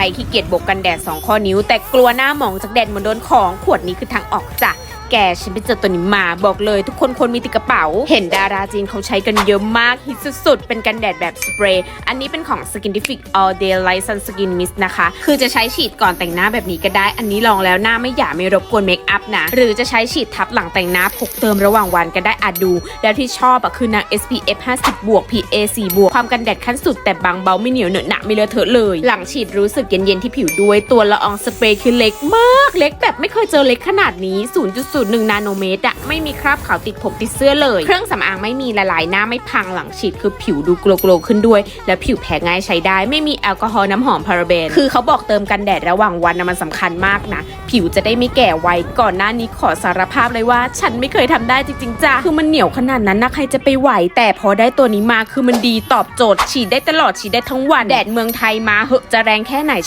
ใครขี้เกียจบกกันแดด 2 ข้อนิ้ว แต่กลัวหน้าหมองจากแดดเหมือนโดนของขวดนี้คือทางออกจ้ะ แกฉันไปเจอตัวนี้มาบอกเลยทุกคนควรมีติดกระเป๋า เห็นดาราจีนเขาใช้กันเยอะมากฮิตสุดๆ เป็นกันแดดแบบสเปรย์ อันนี้เป็นของ Skintific All Day Light Sun Skin Mist นะคะ คือจะใช้ฉีดก่อนแต่งหน้าแบบนี้ก็ได้ อันนี้ลองแล้วหน้าไม่หยาไม่รบกวนเมคอัพนะ หรือจะใช้ฉีดทับหลังแต่งหน้าพกเติมระหว่างวันก็ได้อาจดู แล้วที่ชอบอะคือนาง SPF 50บวก PA 4บวกความกันแดดขั้นสุดแต่บางเบาไม่เหนียวเหนอะหนะไม่เลอะเทอะเลย หลังฉีดรู้สึกเย็นๆที่ผิวด้วยตัวละอองสเปรย์คือเล็กมาก เล็กแบบไม่เคยเจอเล็กขนาดนี้0.01 นาโนเมตรอะไม่มีคราบขาวติดผมติดเสื้อเลย เครื่องสำอางไม่มีละลายหน้าไม่พังหลังฉีดคือผิวดูโกลๆขึ้นด้วย แล้วผิวแพ้ง่ายใช้ได้ ไม่มีแอลกอฮอล์น้ำหอมพาราเบน คือเขาบอกเติมกันแดดระหว่างวันนะมันสำคัญมากนะ ผิวจะได้ไม่แก่ไวก่อนหน้านี้ขอสารภาพเลยว่า ฉันไม่เคยทำได้จริงๆจ้ะคือมันเหนียวขนาดนั้นนะใครจะไปไหว แต่พอได้ตัวนี้มาคือมันดีตอบโจทย์ฉีดได้ตลอดฉีดได้ทั้งวันแดดเมืองไทยมาเหอะจะแรงแค่ไหน